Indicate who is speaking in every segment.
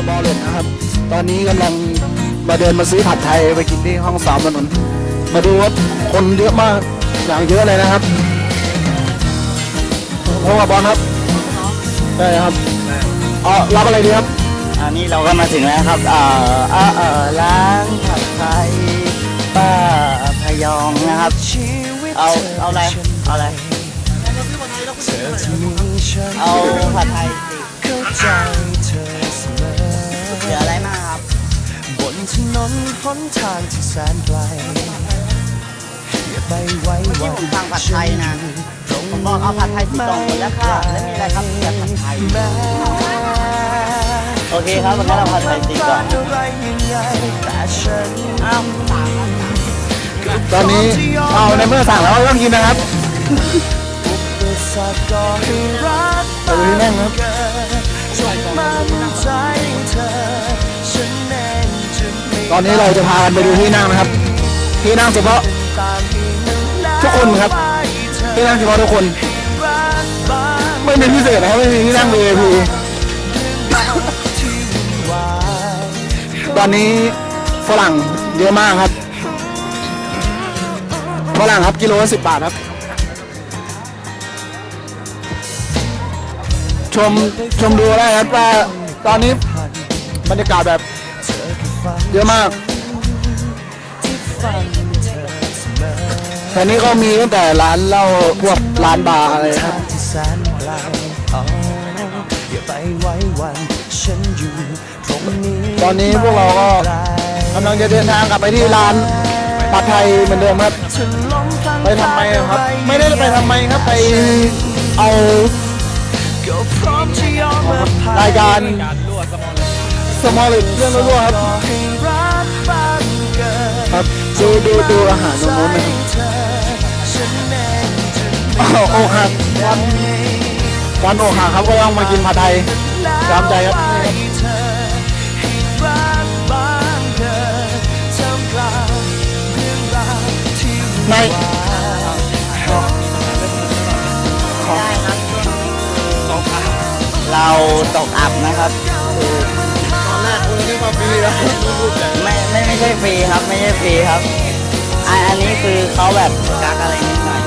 Speaker 1: สดีครับพวกเราสมอลเลนนะครับ ตอนนี้กำลังมาเดินมาซื้อผัดไทยไปกินที่ห้องสามถนน มาดูว่าคนเยอะมากอย่างเยอะเลยนะครับโอ้บอลครับใช่ครับอ๋อรับอะไรดีครับ
Speaker 2: อันนี้เราก็มาถึงแล้วครับเอ่อเอ่อเอ่อร้านผัดไทยป้าพยองนะครับเอาเอาอะไรเอาอะไรเอาผัดไทยสิ
Speaker 3: ถนนหนทางที่แสนไกลอย่าไปไว้
Speaker 2: เมื่อกี้
Speaker 3: วัน
Speaker 2: ผมสั่งผัดไทยนะผมบอกเอาผัดไทยสีกล่องหมดแล้วค่ะแล้วมีอะไรครับมีแต่ผัดไทยโอเคครับวันนี้เราผัดไทยสีกล่อง
Speaker 3: อะไรยังไงแต่ฉัน
Speaker 2: อ้าวสาม
Speaker 1: ตอนนี้เอาในเมื่อสั่งแล้วก็ต้องกินนะครับ
Speaker 3: อุปสรรคก็ให้รัก
Speaker 1: ไปดูที่นั่งครับ ตอนนี้เราจะพากันไปดูที่นั่งนะครับ ที่นั่งเฉพาะ
Speaker 3: ทุ
Speaker 1: กคนครับ
Speaker 3: ไปเธอ
Speaker 1: ที่นั่งเฉพาะทุกคน ไม่มีพิเศษนะครับไม่มีที่นั่ง VIP ตอนนี้ฝรั่งเยอะมากครับฝรั่งครับกิโลละสิบบาทครับ ชมชมดูได้ครับว่าตอนนี้บรรยากาศแบบ
Speaker 3: เย
Speaker 1: อะมาก
Speaker 3: ที่ฝันเธอเสมอ
Speaker 1: แถวนี้ก็มีตั้งแต่ร้านเหล้าพวกร้านบาร์อะไรครับา
Speaker 3: งที่แสนไกลยต
Speaker 1: อนนี้พวกเราก็กำลังจะเดินทางกลับไปที่ร้านผัดไทยเหมือนเดิมครับ ไปทำไมครับ ไม่ได้ไปทำไมครับไปเอา
Speaker 3: รา
Speaker 1: ยการ สมอลเลตเรื่องรั่วๆครับ
Speaker 3: ก็ให้รักบ้างเกิด
Speaker 1: ครับดูดูดูอาหารตรงนู้นนะครับ
Speaker 3: เธอฉันเองจะไม่
Speaker 1: อ้าวอกหักวันวันอกหักครับก็ต้องมากินผัดไทยตามใจครับ
Speaker 3: ไปเธอให้รักบ้างเกิดท่ามกลางเรื่องราวที่วุ่น
Speaker 1: ใน
Speaker 3: วาย
Speaker 2: ได้ครับเราตกอับนะครับคือ
Speaker 1: ตอนแร กคุณนึกว่าฟรีแล้ว
Speaker 2: ไม่ไม่ไม่ใช่ฟรีครับ ไม่ใช่ฟรีครับอันอันนี้คือเขาแบบกักอะไรนิดหน่อย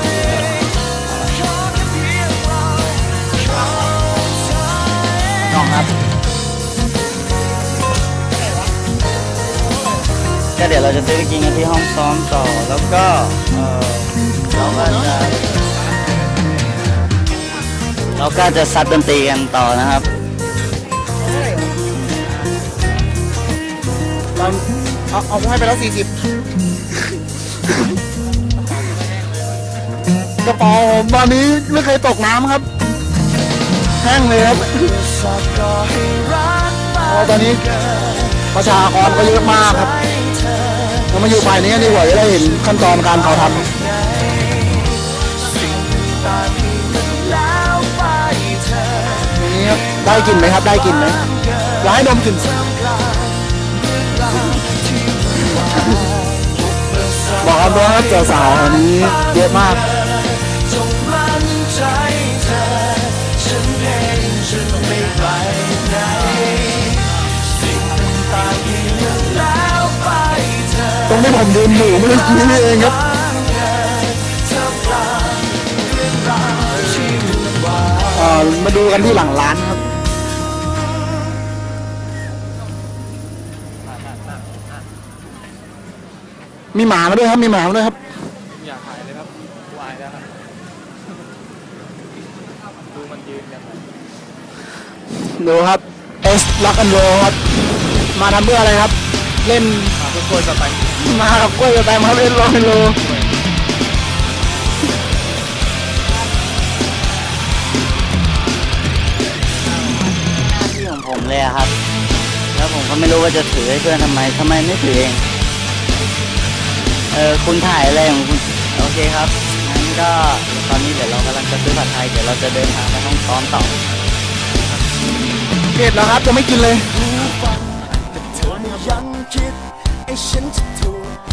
Speaker 2: น้องครับก็เดี๋ยวเราจะซื้อไปกินกันที่ห้องซ้อมต่อแล้วก็เออเราก็จะเราก็จะซัดดนตรีกันต่อนะครับ
Speaker 1: เอาเอาให้ไปแล้วสี่สิบกระเป๋าผมตอนนี้ไม่เคยตกน้ำครับ แห้งเลยครับ
Speaker 3: สักก็ให้
Speaker 1: ตอนนี้ประชากรก็เยอะมากครับ
Speaker 3: เรา
Speaker 1: มาอยู่ฝ่ายนี้ดีกว่าจะได้เห็นขั้นตอนการเขาทำนี้ครับได้กลิ่นไหมครับ ได้กลิ่นไหมอยากให้ดมกลิ่น
Speaker 3: วุ่นวาย
Speaker 1: บอกครับว่าเจอสาวอันนี้เยอะมาก
Speaker 3: จงนใจเธอฉันเองจะไม่ไปไหนสิ่งต่างๆที่มันแล้วไปเธอ
Speaker 1: ตรงที่ผมยืนอยู่ไม่ได้คิดเองครับอ่อมาดูกันที่หลังร้านครับ มีหมามาด้วยครับ มีหมามาด้วยครับ
Speaker 4: อยากถ่ายเลยครับวายแล้วครับดูมันยืนกันไป
Speaker 1: ดูครับ S Rock and Roll ครับ มาทำเพื่ออะไรครับ เล่น
Speaker 4: มาเพื่อกล้วยสไปซ์
Speaker 1: มากับกล้วยกับแตงมาเล่น Rock and Roll
Speaker 2: หน้าที่ของผมเลยอะครับ แล้วผมก็ไม่รู้ว่าจะถือให้เพื่อนทำไมทำไมไม่ถือเอง เออคุณถ่ายอะไรของคุณ โอเคครับงั้นก็ตอนนี้เดี๋ยวเรากำลังจะซื้อผัดไทย เดี๋ยวเราจะเดินทางไปห้องซ้อมต่อ
Speaker 1: เผ็ดแล้วครับจะไม่กินเลย
Speaker 3: เธอยังคิดไอ้ฉันจะถูก